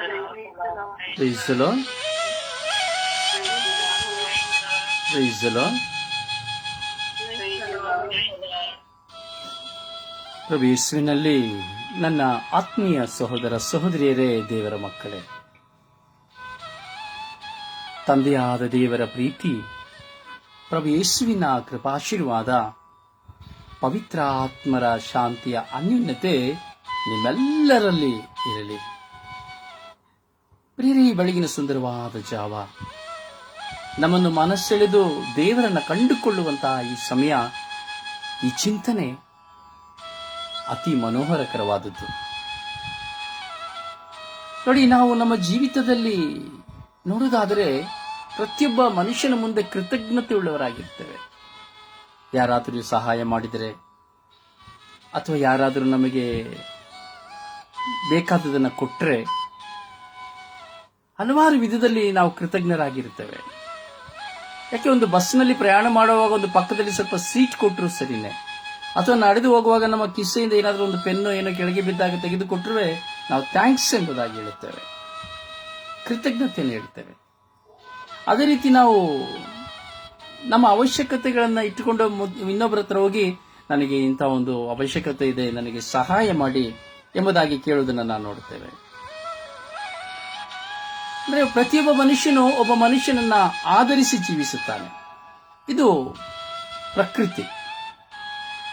The Lord. ಪ್ರಭು ಯೇಸುವಿನಲ್ಲಿ ನನ್ನ ಆತ್ಮೀಯ ಸಹೋದರ ಸಹೋದರಿಯರೇ ದೇವರ ಮಕ್ಕಳೇ. ತಂದೆಯಾದ ದೇವರ ಪ್ರೀತಿ, ಪ್ರಭು ಯೇಸುವಿನ ಕೃಪಾಶೀರ್ವಾದ ಪವಿತ್ರ ಆತ್ಮರ ಶಾಂತಿಯ ಅನ್ಯೂನ್ಯತೆ ನಿಮ್ಮೆಲ್ಲರಲ್ಲಿ ಇರಲಿ. ಪ್ರಿಯರೇ ಈ ಬೆಳಗಿನ ಸುಂದರವಾದ ಜಾವ. ನಮ್ಮನ್ನು ಮನಸ್ಸೆಳೆದು ದೇವರನ್ನ ಕಂಡುಕೊಳ್ಳುವಂತಹ ಈ ಸಮಯ, ಈ ಚಿಂತನೆ ಅತಿ ಮನೋಹರಕರವಾದದ್ದು. ನೋಡಿ, ನಾವು ನಮ್ಮ ಜೀವಿತದಲ್ಲಿ ನೋಡುವುದಾದರೆ ಪ್ರತಿಯೊಬ್ಬ ಮನುಷ್ಯನ ಮುಂದೆ ಕೃತಜ್ಞತೆ ಉಳ್ಳವರಾಗಿರ್ತೇವೆ. ಯಾರಾದರೂ ಸಹಾಯ ಮಾಡಿದರೆ, ಅಥವಾ ಯಾರಾದರೂ ನಮಗೆ ಬೇಕಾದದನ್ನು ಕೊಟ್ಟರೆ ಹಲವಾರು ವಿಧದಲ್ಲಿ ನಾವು ಕೃತಜ್ಞರಾಗಿರ್ತೇವೆ ಯಾಕೆ, ಒಂದು ಬಸ್ನಲ್ಲಿ ಪ್ರಯಾಣ ಮಾಡುವಾಗ ಒಂದು ಪಕ್ಕದಲ್ಲಿ ಸ್ವಲ್ಪ ಸೀಟ್ ಕೊಟ್ಟರು ಸರಿನೇ. ಅಥವಾ ನಡೆದು ಹೋಗುವಾಗ ನಮ್ಮ ಕಿಸೆಯಿಂದ ಏನಾದರೂ ಒಂದು ಪೆನ್ನು ಏನೋ ಕೆಳಗೆ ಬಿದ್ದಾಗ ತೆಗೆದುಕೊಟ್ಟರೆ ನಾವು ಥ್ಯಾಂಕ್ಸ್ ಎಂಬುದಾಗಿ ಹೇಳುತ್ತೇವೆ. ಕೃತಜ್ಞತೆಯನ್ನು ಹೇಳ್ತೇವೆ ಅದೇ ರೀತಿ ನಾವು ನಮ್ಮ ಅವಶ್ಯಕತೆಗಳನ್ನು ಇಟ್ಟುಕೊಂಡು ಇನ್ನೊಬ್ಬರ ಹತ್ರ ಹೋಗಿ, ನನಗೆ ಇಂಥ ಒಂದು ಅವಶ್ಯಕತೆ ಇದೆ, ನನಗೆ ಸಹಾಯ ಮಾಡಿ ಎಂಬುದಾಗಿ ಕೇಳುವುದನ್ನು ನಾವು ನೋಡುತ್ತೇವೆ. ಅಂದ್ರೆ ಪ್ರತಿಯೊಬ್ಬ ಮನುಷ್ಯನು ಒಬ್ಬ ಮನುಷ್ಯನನ್ನು ಆಧರಿಸಿ ಜೀವಿಸುತ್ತಾನೆ. ಇದು ಪ್ರಕೃತಿ.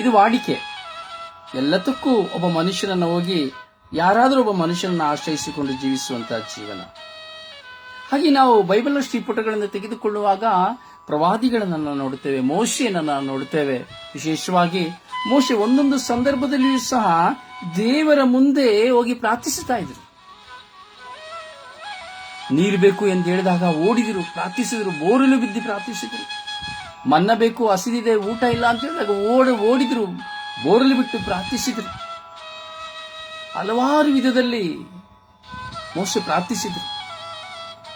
ಇದು ವಾಡಿಕೆ. ಎಲ್ಲದಕ್ಕೂ ಒಬ್ಬ ಮನುಷ್ಯನನ್ನು ಹೋಗಿ ಯಾರಾದರೂ ಒಬ್ಬ ಮನುಷ್ಯನನ್ನು ಆಶ್ರಯಿಸಿಕೊಂಡು ಜೀವಿಸುವಂತಹ ಜೀವನ. ಹಾಗೆ ನಾವು ಬೈಬಲ್ ಶ್ರೀಪುಟಗಳನ್ನು ತೆಗೆದುಕೊಳ್ಳುವಾಗ ಪ್ರವಾದಿಗಳನ್ನು ನೋಡುತ್ತೇವೆ, ಮೋಶೆಯನ್ನು ನಾವು ನೋಡುತ್ತೇವೆ. ವಿಶೇಷವಾಗಿ ಮೋಶೆ ಒಂದೊಂದು ಸಂದರ್ಭದಲ್ಲಿಯೂ ಸಹ ದೇವರ ಮುಂದೆ ಹೋಗಿ ಪ್ರಾರ್ಥಿಸುತ್ತಾ ಇದ್ರು ನೀರು ಬೇಕು ಎಂದು ಹೇಳಿದಾಗ ಓಡಿದರು, ಪ್ರಾರ್ಥಿಸಿದರು, ಬೋರಲು ಬಿದ್ದು ಪ್ರಾರ್ಥಿಸಿದರು. ಮನ್ನ ಬೇಕು, ಹಸಿದಿದೆ, ಊಟ ಇಲ್ಲ ಅಂತ ಹೇಳಿದಾಗ ಓಡ, ಓಡಿದ್ರು, ಬೋರಲು ಬಿಟ್ಟು ಪ್ರಾರ್ಥಿಸಿದರು. ಹಲವಾರು ವಿಧದಲ್ಲಿ ಮೋಶೆ ಪ್ರಾರ್ಥಿಸಿದರು.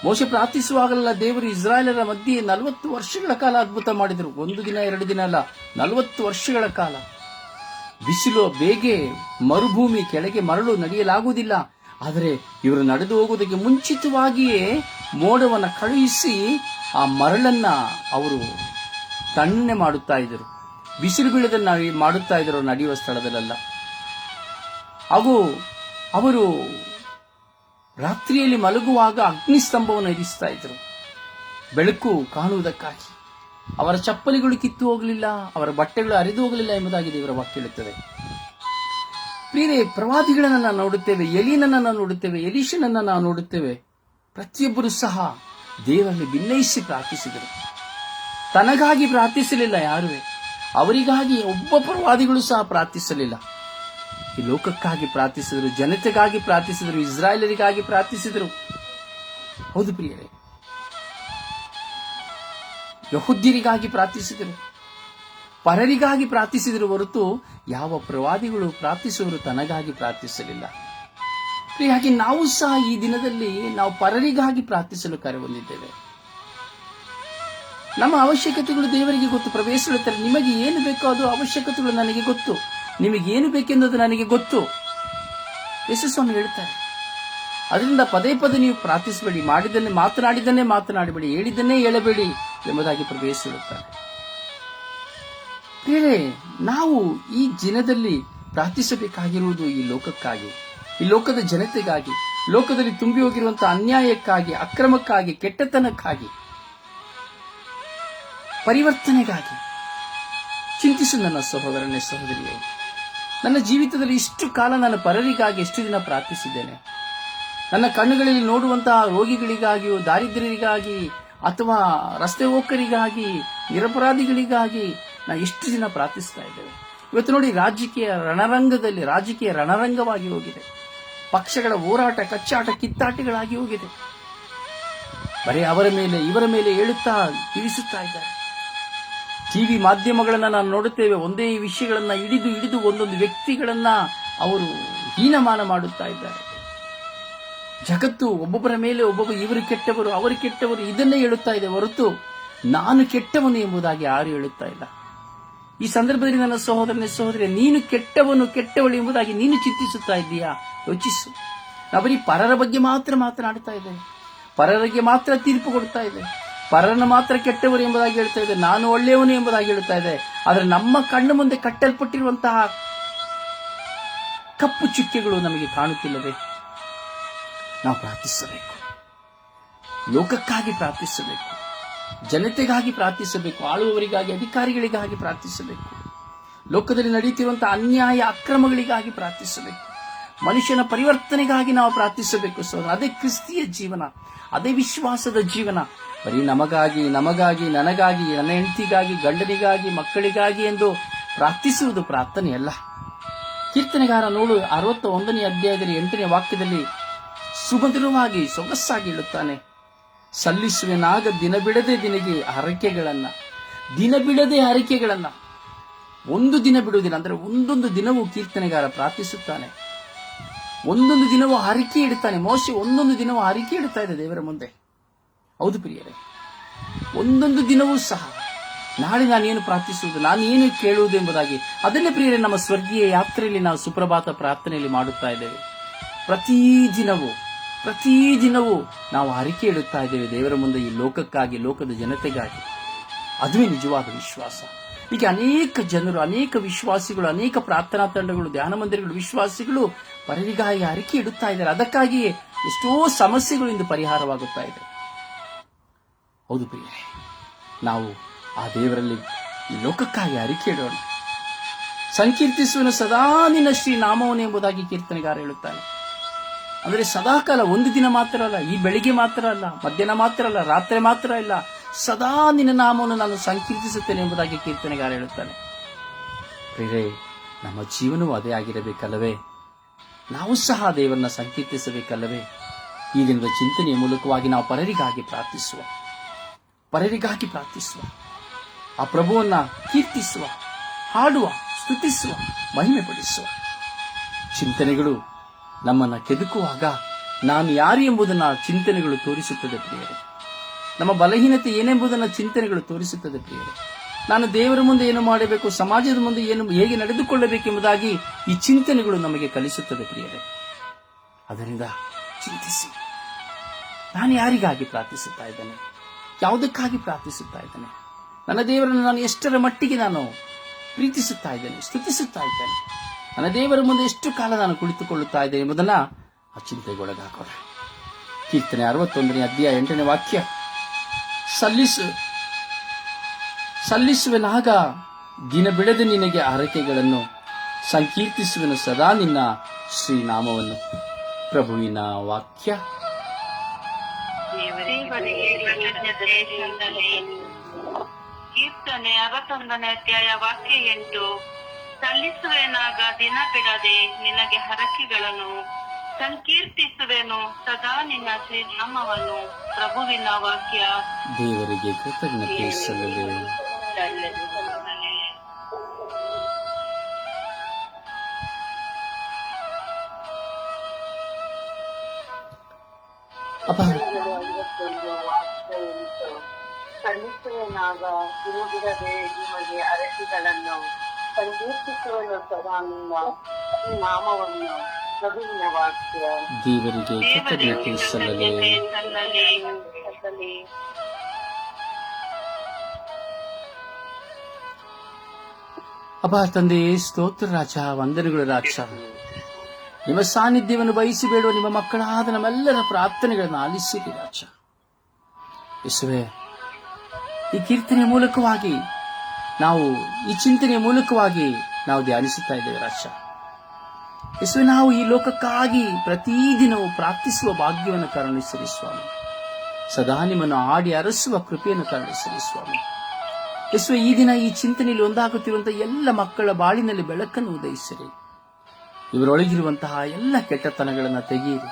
ಮೋಶೆ ಪ್ರಾರ್ಥಿಸುವಾಗಲೆಲ್ಲ ದೇವರು ಇಸ್ರಾಯೇಲರ ಮಧ್ಯೆ ನಲವತ್ತು ವರ್ಷಗಳ ಕಾಲ ಅದ್ಭುತ ಮಾಡಿದರು. ಒಂದು ದಿನ, ಎರಡು ದಿನ ಅಲ್ಲ, ನಲವತ್ತು ವರ್ಷಗಳ ಕಾಲ. ಬಿಸಿಲು, ಬೇಗೆ, ಮರುಭೂಮಿ, ಕೆಳಗೆ ಮರಳು, ನಡೆಯಲಾಗುವುದಿಲ್ಲ. ಆದರೆ ಇವರು ನಡೆದು ಹೋಗುವುದಕ್ಕೆ ಮುಂಚಿತವಾಗಿಯೇ ಮೋಡವನ್ನು ಕಳುಹಿಸಿ ಆ ಮರಳನ್ನ ಅವರು ತಣ್ಣೆ ಮಾಡುತ್ತಾ ಇದ್ದರು. ಬಿಸಿಲು ಬೀಳದನ್ನ ಮಾಡುತ್ತಾ ಇದ್ದರು, ನಡೆಯುವ ಸ್ಥಳದಲ್ಲೆಲ್ಲ. ಹಾಗೂ ಅವರು ರಾತ್ರಿಯಲ್ಲಿ ಮಲಗುವಾಗ ಅಗ್ನಿಸ್ತಂಭವನ್ನು ಇರಿಸ್ತಾ ಇದ್ರು ಬೆಳಕು ಕಾಣುವುದಕ್ಕಾಗಿ. ಅವರ ಚಪ್ಪಲಿಗಳು ಕಿತ್ತು ಹೋಗಲಿಲ್ಲ, ಅವರ ಬಟ್ಟೆಗಳು ಅರಿದು ಹೋಗಲಿಲ್ಲ ಎಂಬುದಾಗಿ ದೇವರ ವಾಕ್ಯ ಹೇಳುತ್ತದೆ. ಪ್ರಿಯರೇ ಪ್ರವಾದಿಗಳನ್ನ ನಾವು ನೋಡುತ್ತೇವೆ, ಎಲೀನನ್ನು ನಾವು ನೋಡುತ್ತೇವೆ ಎಲೀಶನನ್ನ ನಾವು ನೋಡುತ್ತೇವೆ. ಪ್ರತಿಯೊಬ್ಬರು ಸಹ ದೇವರನ್ನು ಭಿನ್ನಯಿಸಿ ಪ್ರಾರ್ಥಿಸಿದರು. ತನಗಾಗಿ ಪ್ರಾರ್ಥಿಸಲಿಲ್ಲ ಯಾರುವೆ? ಅವರಿಗಾಗಿ ಒಬ್ಬ ಪ್ರವಾದಿಗಳು ಸಹ ಪ್ರಾರ್ಥಿಸಲಿಲ್ಲ. ಈ ಲೋಕಕ್ಕಾಗಿ ಪ್ರಾರ್ಥಿಸಿದರು, ಜನತೆಗಾಗಿ ಪ್ರಾರ್ಥಿಸಿದರು, ಇಸ್ರಾಯೇಲರಿಗಾಗಿ ಪ್ರಾರ್ಥಿಸಿದರು. ಹೌದು ಪ್ರಿಯರೇ. ಯಹುದ್ಯರಿಗಾಗಿ ಪ್ರಾರ್ಥಿಸಿದರು. ಪರರಿಗಾಗಿ ಪ್ರಾರ್ಥಿಸಿದರು ಹೊರತು ಯಾವ ಪ್ರವಾದಿಗಳು ಪ್ರಾರ್ಥಿಸುವರು ತನಗಾಗಿ ಪ್ರಾರ್ಥಿಸಲಿಲ್ಲ. ಹಾಗೆ ನಾವು ಸಹ ಈ ದಿನದಲ್ಲಿ ನಾವು ಪರರಿಗಾಗಿ ಪ್ರಾರ್ಥಿಸಲು ಕರೆ ಹೊಂದಿದ್ದೇವೆ ನಮ್ಮ ಅವಶ್ಯಕತೆಗಳು ದೇವರಿಗೆ ಗೊತ್ತು ಪ್ರವೇಶಿಸುತ್ತಾರೆ ನಿಮಗೆ ಏನು ಬೇಕೋ ಅದು ಅವಶ್ಯಕತೆಗಳು ನನಗೆ ಗೊತ್ತು, ನಿಮಗೆ ಏನು ಬೇಕೆಂದದು ನನಗೆ ಗೊತ್ತು. ಯಶಸ್ವಾಮಿ ಹೇಳ್ತಾರೆ, ಅದರಿಂದ ಪದೇ ಪದೇ ನೀವು ಪ್ರಾರ್ಥಿಸಬೇಡಿ, ಮಾಡಿದ್ದನ್ನೇ ಮಾತನಾಡಿದ್ದನ್ನೇ ಮಾತನಾಡಬೇಡಿ, ಹೇಳಿದ್ದನ್ನೇ ಹೇಳಬೇಡಿ ಎಂಬುದಾಗಿ ಪ್ರವೇಶ ಬೇರೆ ನಾವು ಈ ದಿನದಲ್ಲಿ ಪ್ರಾರ್ಥಿಸಬೇಕಾಗಿರುವುದು ಈ ಲೋಕಕ್ಕಾಗಿ, ಈ ಲೋಕದ ಜನತೆಗಾಗಿ, ಲೋಕದಲ್ಲಿ ತುಂಬಿ ಹೋಗಿರುವಂತಹ ಅನ್ಯಾಯಕ್ಕಾಗಿ, ಅಕ್ರಮಕ್ಕಾಗಿ, ಕೆಟ್ಟತನಕ್ಕಾಗಿ, ಪರಿವರ್ತನೆಗಾಗಿ ಚಿಂತಿಸು ನನ್ನ ಸಹೋದರನೇ ಸಹೋದರಿಯೇ. ನನ್ನ ಜೀವಿತದಲ್ಲಿ ಇಷ್ಟು ಕಾಲ ನಾನು ಪರರಿಗಾಗಿ ಎಷ್ಟು ದಿನ ಪ್ರಾರ್ಥಿಸಿದ್ದೇನೆ. ನನ್ನ ಕಣ್ಣುಗಳಲ್ಲಿ ನೋಡುವಂತಹ ರೋಗಿಗಳಿಗಾಗಿಯೂ, ದಾರಿದ್ರ್ಯರಿಗಾಗಿ ಅಥವಾ ರಸ್ತೆ ಹೋಕರಿಗಾಗಿ, ನಿರಪರಾಧಿಗಳಿಗಾಗಿ ನಾ ಎಷ್ಟು ದಿನ ಪ್ರಾರ್ಥಿಸ್ತಾ ಇದ್ದೇವೆ. ಇವತ್ತು ನೋಡಿ ರಾಜಕೀಯ ರಣರಂಗದಲ್ಲಿ, ರಾಜಕೀಯ ರಣರಂಗವಾಗಿ ಹೋಗಿದೆ. ಪಕ್ಷಗಳ ಹೋರಾಟ, ಕಚ್ಚಾಟ, ಕಿತ್ತಾಟಗಳಾಗಿ ಹೋಗಿದೆ. ಬರೀ ಅವರ ಮೇಲೆ, ಇವರ ಮೇಲೆ ಹೇಳುತ್ತಾ ತಿಳಿಸುತ್ತಾ ಇದ್ದಾರೆ. ಟಿವಿ ಮಾಧ್ಯಮಗಳನ್ನು ನಾವು ನೋಡುತ್ತೇವೆ, ಒಂದೇ ವಿಷಯಗಳನ್ನು ಹಿಡಿದು ಹಿಡಿದು ಒಂದೊಂದು ವ್ಯಕ್ತಿಗಳನ್ನ ಅವರು ಹೀನಮಾನ ಮಾಡುತ್ತಾ ಇದ್ದಾರೆ. ಜಗತ್ತು ಒಬ್ಬೊಬ್ಬರ ಮೇಲೆ ಒಬ್ಬೊಬ್ಬ ಇವರು ಕೆಟ್ಟವರು, ಅವರು ಕೆಟ್ಟವರು ಇದನ್ನೇ ಹೇಳುತ್ತಾ ಇದೆ ಹೊರತು ನಾನು ಕೆಟ್ಟವನು ಎಂಬುದಾಗಿ ಯಾರು ಹೇಳುತ್ತಾ ಇಲ್ಲ. ಈ ಸಂದರ್ಭದಲ್ಲಿ ನನ್ನ ಸಹೋದರನೇ ಸಹೋದರಿ ನೀನು ಕೆಟ್ಟವನು ಕೆಟ್ಟವಳು ಎಂಬುದಾಗಿ ನೀನು ಚಿಂತಿಸುತ್ತಾ ಇದ್ದೀಯಾ? ಯೋಚಿಸು. ನಾವು ಬರೀ ಪರರ ಬಗ್ಗೆ ಮಾತ್ರ ಮಾತನಾಡ್ತಾ ಇದ್ದೇವೆ ಪರರಿಗೆ ಮಾತ್ರ ತೀರ್ಪು ಕೊಡ್ತಾ ಇದೆ ಪರರನ್ನು ಮಾತ್ರ ಕೆಟ್ಟವರು ಎಂಬುದಾಗಿ ಹೇಳ್ತಾ ಇದೆ ನಾನು ಒಳ್ಳೆಯವನು ಎಂಬುದಾಗಿ ಹೇಳ್ತಾ ಇದೆ ಆದರೆ ನಮ್ಮ ಕಣ್ಣು ಮುಂದೆ ಕಟ್ಟಲ್ಪಟ್ಟಿರುವಂತಹ ಕಪ್ಪು ಚುಕ್ಕೆಗಳು ನಮಗೆ ಕಾಣುತ್ತಿಲ್ಲವೇ? ನಾವು ಪ್ರಾರ್ಥಿಸಬೇಕು. ಲೋಕಕ್ಕಾಗಿ ಪ್ರಾರ್ಥಿಸಬೇಕು. ಜನತೆಗಾಗಿ ಪ್ರಾರ್ಥಿಸಬೇಕು, ಆಳುವವರಿಗಾಗಿ, ಅಧಿಕಾರಿಗಳಿಗಾಗಿ ಪ್ರಾರ್ಥಿಸಬೇಕು. ಲೋಕದಲ್ಲಿ ನಡೆಯುತ್ತಿರುವಂತಹ ಅನ್ಯಾಯ ಅಕ್ರಮಗಳಿಗಾಗಿ ಪ್ರಾರ್ಥಿಸಬೇಕು. ಮನುಷ್ಯನ ಪರಿವರ್ತನೆಗಾಗಿ ನಾವು ಪ್ರಾರ್ಥಿಸಬೇಕು ಸೋದರ ಅದೇ ಕ್ರಿಸ್ತಿಯ ಜೀವನ, ಅದೇ ವಿಶ್ವಾಸದ ಜೀವನ. ಬರೀ ನಮಗಾಗಿ ನಮಗಾಗಿ, ನನಗಾಗಿ, ನನ್ನ ಹೆಂಡತಿಗಾಗಿ, ಗಂಡನಿಗಾಗಿ, ಮಕ್ಕಳಿಗಾಗಿ ಎಂದು ಪ್ರಾರ್ಥಿಸುವುದು ಪ್ರಾರ್ಥನೆಯಲ್ಲ. ಕೀರ್ತನೆಗಾರ ನೋಡು ಅರವತ್ತ ಒಂದನೇ ಅಧ್ಯಾಯದಲ್ಲಿ ಎಂಟನೇ ವಾಕ್ಯದಲ್ಲಿ ಸುಭದ್ರವಾಗಿ, ಸೊಗಸಾಗಿ ಹೇಳುತ್ತಾನೆ. ಸಲ್ಲಿಸುವೆನಾಗ ದಿನ ಬಿಡದೆ ದಿನಗೆ ಹರಕೆಗಳನ್ನು, ದಿನ ಬಿಡದೆ ಹರಕೆಗಳನ್ನು, ಒಂದು ದಿನ ಬಿಡುವುದಿಲ್ಲ. ಅಂದರೆ ಒಂದೊಂದು ದಿನವೂ ಕೀರ್ತನೆಗಾರ ಪ್ರಾರ್ಥಿಸುತ್ತಾನೆ. ಒಂದೊಂದು ದಿನವೂ ಹರಿಕೆ ಇಡ್ತಾನೆ. ಮೋಶೆ ಒಂದೊಂದು ದಿನವೂ ಹರಿಕೆ ಇಡ್ತಾ ಇದೆ ದೇವರ ಮುಂದೆ. ಹೌದು ಪ್ರಿಯರೇ, ಒಂದೊಂದು ದಿನವೂ ಸಹ ನಾಳೆ ನಾನೇನು ಪ್ರಾರ್ಥಿಸುವುದು, ನಾನೇನು ಕೇಳುವುದು ಎಂಬುದಾಗಿ, ಅದನ್ನೇ ಪ್ರಿಯರೇ, ನಮ್ಮ ಸ್ವರ್ಗೀಯ ಯಾತ್ರೆಯಲ್ಲಿ ನಾವು ಸುಪ್ರಭಾತ ಪ್ರಾರ್ಥನೆಯಲ್ಲಿ ಮಾಡುತ್ತಾ ಇದ್ದೇವೆ. ಪ್ರತಿ ದಿನವೂ ಪ್ರತಿ ದಿನವೂ ನಾವು ಹರಿಕೆ ಇಡುತ್ತಾ ಇದ್ದೇವೆ ದೇವರ ಮುಂದೆ ಈ ಲೋಕಕ್ಕಾಗಿ, ಲೋಕದ ಜನತೆಗಾಗಿ. ಅದುವೇ ನಿಜವಾದ ವಿಶ್ವಾಸ. ಈಗ ಅನೇಕ ಜನರು, ಅನೇಕ ವಿಶ್ವಾಸಿಗಳು, ಅನೇಕ ಪ್ರಾರ್ಥನಾ ತಂಡಗಳು, ಧ್ಯಾನ ಮಂದಿರಗಳು, ವಿಶ್ವಾಸಿಗಳು ಪರರಿಗಾಗಿ ಹರಿಕೆ ಇಡುತ್ತಾ ಇದ್ದಾರೆ. ಅದಕ್ಕಾಗಿಯೇ ಎಷ್ಟೋ ಸಮಸ್ಯೆಗಳು ಇಂದು ಪರಿಹಾರವಾಗುತ್ತಾ ಇದೆ. ಹೌದು ಪ್ರಿಯರೇ, ನಾವು ಆ ದೇವರಲ್ಲಿ ಲೋಕಕ್ಕಾಗಿ ಅರಿಕೆ ಇಡೋಣ ಸಂಕೀರ್ತಿಸುವನು ಸದಾ ನಿನ್ನ ಶ್ರೀ ನಾಮವನ್ನು ಎಂಬುದಾಗಿ ಕೀರ್ತನೆಗಾರ ಹೇಳುತ್ತಾನೆ. ಅಂದರೆ ಸದಾಕಾಲ ಒಂದು ದಿನ ಮಾತ್ರ ಅಲ್ಲ, ಈ ಬೆಳಿಗ್ಗೆ ಮಾತ್ರ ಅಲ್ಲ, ಮಧ್ಯಾಹ್ನ ಮಾತ್ರ ಅಲ್ಲ, ರಾತ್ರಿ ಮಾತ್ರ ಇಲ್ಲ, ಸದಾ ನಿನ್ನ ನಾಮವನ್ನು ನಾನು ಸಂಕೀರ್ತಿಸುತ್ತೇನೆ ಎಂಬುದಾಗಿ ಕೀರ್ತನೆಗಾರ ಹೇಳುತ್ತಾನೆ. ಪ್ರಿಯರೇ, ನಮ್ಮ ಜೀವನವೂ ಅದೇ ಆಗಿರಬೇಕಲ್ಲವೇ? ನಾವು ಸಹ ದೇವರನ್ನ ಸಂಕೀರ್ತಿಸಬೇಕಲ್ಲವೇ? ಈ ದಿನದ ಚಿಂತನೆಯ ಮೂಲಕವಾಗಿ ನಾವು ಪರರಿಗಾಗಿ ಪ್ರಾರ್ಥಿಸುವ ಪರರಿಗಾಗಿ ಪ್ರಾರ್ಥಿಸುವ, ಆ ಪ್ರಭುವನ್ನ ಕೀರ್ತಿಸುವ, ಹಾಡುವ, ಸ್ತುತಿಸುವ ಮಹಿಮೆ ಪಡಿಸುವ ಚಿಂತನೆಗಳು ನಮ್ಮನ್ನ ಕೆದುಕುವಾಗ ನಾನು ಯಾರು ಎಂಬುದನ್ನು ಚಿಂತನೆಗಳು ತೋರಿಸುತ್ತದೆ ಪ್ರಿಯರೇ. ನಮ್ಮ ಬಲಹೀನತೆ ಏನೆಂಬುದನ್ನು ಚಿಂತನೆಗಳು ತೋರಿಸುತ್ತದೆ ಪ್ರಿಯರೇ. ನಾನು ದೇವರ ಮುಂದೆ ಏನು ಮಾಡಬೇಕು, ಸಮಾಜದ ಮುಂದೆ ಏನು, ಹೇಗೆ ನಡೆದುಕೊಳ್ಳಬೇಕೆಂಬುದಾಗಿ ಈ ಚಿಂತನೆಗಳು ನಮಗೆ ಕಲಿಸುತ್ತದೆ ಪ್ರಿಯರೇ. ಅದರಿಂದ ಚಿಂತಿಸಿ. ನಾನು ಯಾರಿಗಾಗಿ ಪ್ರಾರ್ಥಿಸುತ್ತಾ ಇದ್ದೇನೆ? ಯಾವುದಕ್ಕಾಗಿ ಪ್ರಾರ್ಥಿಸುತ್ತಾ ಇದ್ದೇನೆ? ನನ್ನ ದೇವರನ್ನು ನಾನು ಎಷ್ಟರ ಮಟ್ಟಿಗೆ ನಾನು ಪ್ರೀತಿಸುತ್ತಾ ಇದ್ದೇನೆ, ಸ್ತುತಿಸುತ್ತಾ ಇದ್ದೇನೆ? ನನ್ನ ದೇವರ ಮುಂದೆ ಎಷ್ಟು ಕಾಲ ನಾನು ಕುಳಿತುಕೊಳ್ಳುತ್ತಾ ಇದ್ದೇನೆ ಎಂಬುದನ್ನ ಆ ಚಿಂತೆಗೊಳಗಾಕೋಣ ಕೀರ್ತನೆ ಅರವತ್ತೊಂದನೇ ಅಧ್ಯಾಯ ಎಂಟನೇ ವಾಕ್ಯ. ಸಲ್ಲಿಸು, ಸಲ್ಲಿಸುವನಾಗ ದಿನ ಬಿಡದೆ ನಿನಗೆ ಹರಕೆಗಳನ್ನು ಸಂಕೀರ್ತಿಸುವನು ಸದಾ ನಿನ್ನ ಶ್ರೀನಾಮವನ್ನು. ಪ್ರಭುವಿನ ವಾಕ್ಯ. ಕೀರ್ತನೆ ಅರವತ್ತೊಂದನೇ ಅಧ್ಯಾಯ ವಾಕ್ಯ ಎಂಟು. ಸಲ್ಲಿಸುವೆನಾಗ ದಿನ ಬಿಡದೆ ನಿನಗೆ ಹರಕೆಗಳನ್ನು ಸಂಕೀರ್ತಿಸುವೆನು. ಸದಾ ನಿನ್ನ ಶ್ರೀನಾಮವನ್ನು ಪ್ರಭುವಿನ ವಾಕ್ಯ. ದೇವರಿಗೆ ಕೃತಜ್ಞತೆ ಸಲ್ಲದೆ ಸಲ್ಲಿಸುವೆನಾಗ ತಿರುಗಿರದೆ ನಿಮಗೆ ಅರಸಿಗಳನ್ನು ದೇವರಿಗೆ ಕೃತಜ್ಞತೆ ಸಲ್ಲಲಿ ಅಬ್ಬ ತಂದೆಯೇ ಸ್ತೋತ್ರ ರಾಜ, ವಂದನೆಗಳು ರಾಜ ನಿಮ್ಮ ಸಾನ್ನಿಧ್ಯವನ್ನು ಬಯಸಿ ಬೇಡುವ ನಿಮ್ಮ ಮಕ್ಕಳಾದ ನಮ್ಮೆಲ್ಲರ ಪ್ರಾರ್ಥನೆಗಳನ್ನು ಆಲಿಸಿರಿ ರಾಜ. ಈ ಕೀರ್ತನೆಯ ಮೂಲಕವಾಗಿ ನಾವು ಈ ಚಿಂತನೆಯ ಮೂಲಕವಾಗಿ ನಾವು ಧ್ಯಾನಿಸುತ್ತಾ ಇದ್ದೇವೆ ರಾಜ ಯೇಸುವೆ, ನಾವು ಈ ಲೋಕಕ್ಕಾಗಿ ಪ್ರತಿದಿನವೂ ಪ್ರಾರ್ಥಿಸುವ ಭಾಗ್ಯವನ್ನು ಕರುಣಿಸಿರಿ ಸ್ವಾಮಿ. ಸದಾ ನಿಮ್ಮನ್ನು ಆಡಿ ಅರಸುವ ಕೃಪೆಯನ್ನು ಕರುಣಿಸಿರಿ ಸ್ವಾಮಿ. ಯೇಸುವೆ, ಈ ದಿನ ಈ ಚಿಂತನೆಯಲ್ಲಿ ಒಂದಾಗುತ್ತಿರುವಂತಹ ಎಲ್ಲ ಮಕ್ಕಳ ಬಾಳಿನಲ್ಲಿ ಬೆಳಕನ್ನು ಉದಯಿಸಿರಿ. ಇವರೊಳಗಿರುವಂತಹ ಎಲ್ಲ ಕೆಟ್ಟತನಗಳನ್ನು ತೆಗೆಯಿರಿ.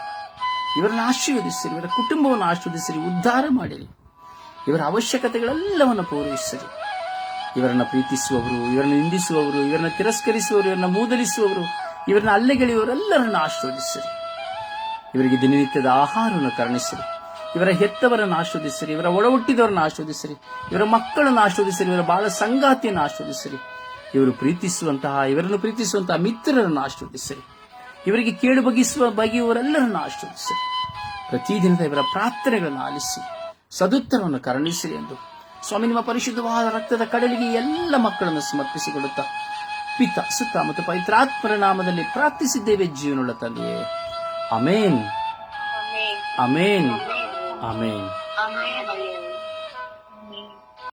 ಇವರನ್ನು ಆಶೀರ್ವದಿಸಿರಿ, ಇವರ ಕುಟುಂಬವನ್ನು ಆಶೀರ್ವದಿಸಿರಿ, ಉದ್ಧಾರ ಮಾಡಿರಿ. ಇವರ ಅವಶ್ಯಕತೆಗಳೆಲ್ಲವನ್ನು ಪೂರೈಸಿರಿ. ಇವರನ್ನು ಪ್ರೀತಿಸುವವರು, ಇವರನ್ನು ನಿಂದಿಸುವವರು, ಇವರನ್ನು ತಿರಸ್ಕರಿಸುವವರು, ಇವರನ್ನು ಮೂದಲಿಸುವವರು, ಇವರನ್ನ ಅಲ್ಲೆಗೆಳೆಯುವವರೆಲ್ಲರನ್ನು ಆಶೀರ್ವದಿಸಿರಿ. ಇವರಿಗೆ ದಿನನಿತ್ಯದ ಆಹಾರವನ್ನು ಕರುಣಿಸಿರಿ. ಇವರ ಹೆತ್ತವರನ್ನು ಆಸ್ವಾದಿಸಿರಿ ಇವರ ಒಡ ಹುಟ್ಟಿದವರನ್ನು ಇವರ ಮಕ್ಕಳನ್ನು ಆಶೋಧಿಸಲಿ ಇವರ ಬಾಳ ಸಂಗಾತಿಯನ್ನು ಆಸ್ವಾದಿಸಿರಿ ಇವರು ಪ್ರೀತಿಸುವಂತಹ, ಇವರನ್ನು ಪ್ರೀತಿಸುವಂತಹ ಮಿತ್ರರನ್ನು ಆಸ್ವಾದಿಸಿರಿ ಇವರಿಗೆ ಕೇಳು ಬಗೆಸುವ ಬಗೆಯವರೆಲ್ಲರನ್ನು ಆಶೀರ್ವದಿಸಿ ಪ್ರತಿದಿನದ ಇವರ ಪ್ರಾರ್ಥನೆಗಳನ್ನು ಆಲಿಸಿ, ಸದುತ್ತರವನ್ನು ಕರುಣಿಸಿರಿ ಎಂದು ಸ್ವಾಮಿ ನಿಮ್ಮ ಪರಿಶುದ್ಧವಾದ ರಕ್ತದ ಕಡಲಿಗೆ ಎಲ್ಲ ಮಕ್ಕಳನ್ನು ಸಮರ್ಪಿಸಿಕೊಳ್ಳುತ್ತಾ ಪಿತ ಸುತ್ತ ಮತ್ತು ಪವಿತ್ರಾತ್ಮರ ನಾಮದಲ್ಲಿ ಪ್ರಾರ್ಥಿಸಿದ್ದೇವೆ ಜೀವನುಳ್ಳ ತಂದೆಯೇ. Amen amen amen